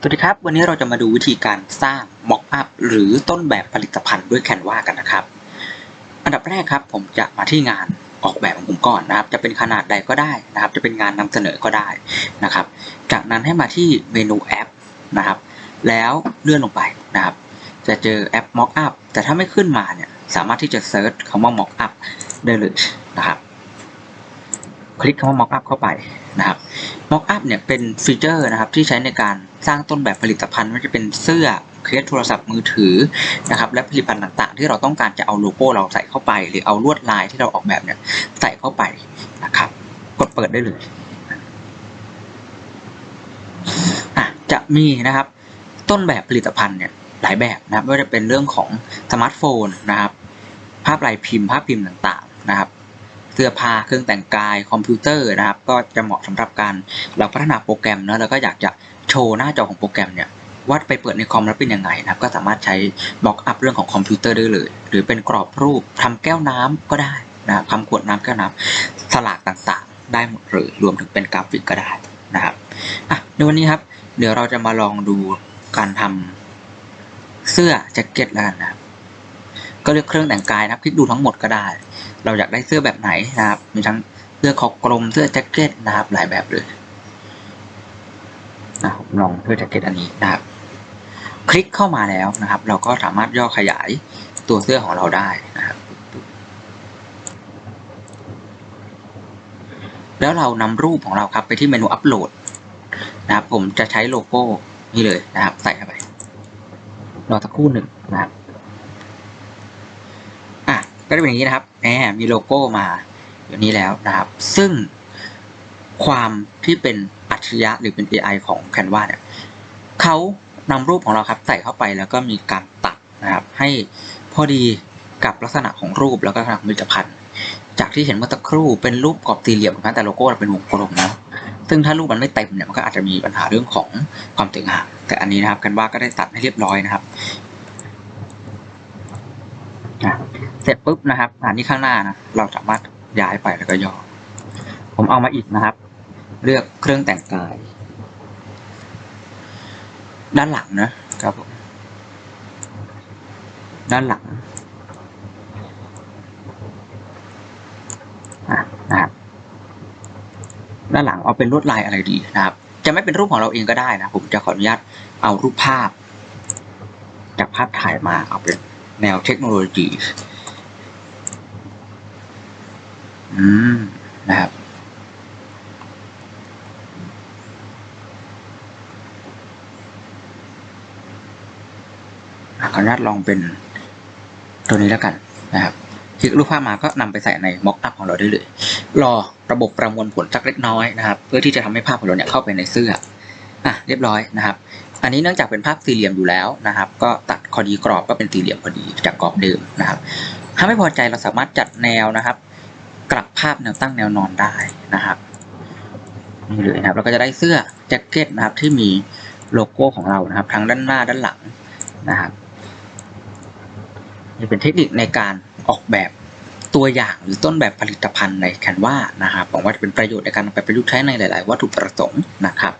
สวัสดีครับ วันนี้เราจะมาดูวิธีการสร้าง Mock up หรือต้นแบบผลิตภัณฑ์ด้วย Canva กันนะครับ อันดับแรกครับผมจะมาที่งานออกแบบของผมก่อนนะครับ จะเป็นขนาดใดก็ได้นะครับ จะเป็นงานนำเสนอก็ได้นะครับ จากนั้นให้มาที่เมนูแอปนะครับ แล้วเลื่อนลงไปนะครับ จะเจอแอป Mock up แต่ถ้าไม่ขึ้นมาเนี่ยสามารถที่จะเซิร์ชคำว่า Mock up ได้เลยนะครับ คลิกคำว่า Mock up เข้าไปนะครับ Mock up เนี่ยเป็นฟีเจอร์นะครับที่ใช้ในการสร้างต้นแบบผลิตภัณฑ์ไม่ว่าจะเป็นเสื้อเคสโทรศัพท์มือถือนะครับและผลิตภัณฑ์ต่างๆ ที่เราต้องการจะเอาโลโก้เราใส่เข้าไป หรือเอาลวดลายที่เราออกแบบเนี่ยใส่เข้าไปนะครับกดเปิดได้เลยอะจะมีนะครับต้นแบบผลิตภัณฑ์เนี่ยหลายแบบนะครับไม่ว่าจะเป็นเรื่องของสมาร์ทโฟนนะครับภาพลายพิมพ์ภาพพิมพ์ต่างๆนะครับ สื้อผ้าเครื่องแต่งกายคอมพิวเตอร์นะครับ ก็จะเหมาะสำหรับการเราพัฒนาโปรแกรมเนอะแล้วก็อยากจะโชว์หน้าจอของโปรแกรมเนี่ยว่าไปเปิดในคอมแล้วเป็นยังไงนะครับ ก็สามารถใช้บล็อกอัพเรื่องของคอมพิวเตอร์ได้เลย หรือเป็นกรอบรูปทำแก้วน้ำก็ได้นะครับทำขวดน้ำแก้วน้ำสลากต่างๆ ได้หมดเลยรวมถึงเป็นกราฟิกก็ได้นะครับอะในวันนี้ครับ เดี๋ยวเราจะมาลองดูการทำเสื้อแจ็คเก็ตแล้วกันนะครับ ก็เลือกเครื่องแต่งกายนะครับ คลิกดูทั้งหมดก็ได้ เราอยากได้เสื้อแบบไหนนะครับ มีทั้งเสื้อคอกลม เสื้อแจ็คเก็ตนะครับ หลายแบบเลยนะผมลองเสื้อแจ็คเก็ตอันนี้นะครับ คลิกเข้ามาแล้วนะครับ เราก็สามารถย่อขยายตัวเสื้อของเราได้นะครับ แล้วเรานำรูปของเราครับไปที่เมนูอัปโหลดนะครับผมจะใช้โลโก้นี่เลยนะครับ ใส่เข้าไปรอสักครู่หนึ่งนะครับ ก็จะเป็นอย่างนี้นะครับแหมมีโลโก้มาอยู่นี้แล้วนะครับ ซึ่งความที่เป็นอัจฉริยะหรือเป็น AI ของ Canva เนี่ยเขานำรูปของเราครับใส่เข้าไปแล้วก็มีการตัดนะครับ ให้พอดีกับลักษณะของรูปแล้วก็ลักษณะของผลิตภัณฑ์ จากที่เห็นเมื่อสักครู่เป็นรูปกรอบสี่เหลี่ยมนะแต่โลโก้เราเป็นวงกลมนะซึ่งถ้ารูปมันไม่เต็มเนี่ยมันก็อาจจะมีปัญหาเรื่องของความตึงห่างแต่อันนี้นะครับ Canva ก็ได้ตัดให้เรียบร้อยนะครับ อะเส ร็จปุ๊บนะครับอันนี้ข้างหน้านะเราสามารถย้ายไปแล้วก็ย่อ ผมเอามาอีกนะครับ เลือกเครื่องแต่งกาย ด้านหลังนะครับผมด้านหลังนะครับด้านหลังเอาเป็นลวดลายอะไรดีนะครับ จะไม่เป็นรูปของเราเองก็ได้นะ ผมจะขออนุญาตเอารูปภาพ จากภาพถ่ายมาเอาเป็นแนวเทคโนโลยี อืม นะครับ ขออนุญาตลองเป็นตัวนี้แล้วกันนะครับคลิกรูปภาพมาก็นำไปใส่ใน mock up ของเราได้เลย รอระบบประมวลผลสักเล็กน้อยนะครับ เพื่อที่จะทำให้ภาพของเราเนี่ยเข้าไปในเสื้ออะเรียบร้อยนะครับ อันนี้เนื่องจากเป็นภาพสี่เหลี่ยมอยู่แล้วนะครับ ก็ตัดคอดีกรอบก็เป็นสี่เหลี่ยมพอดีจากกรอบเดิมนะครับ ถ้าไม่พอใจเราสามารถจัดแนวนะครับ กลับภาพแนวตั้งแนวนอนได้นะครับนี่เลยนะครับเราก็จะได้เสื้อแจ็คเก็ตนะครับที่มีโลโก้ของเรานะครับทั้งด้านหน้าด้านหลังนะครับนี่เป็นเทคนิคในการออกแบบตัวอย่างหรือต้นแบบผลิตภัณฑ์ใน Canva นะครับหวังว่าจะเป็นประโยชน์ในการนำไปประยุกต์ใช้ในหลาย ๆ วัตถุประสงค์นะครับ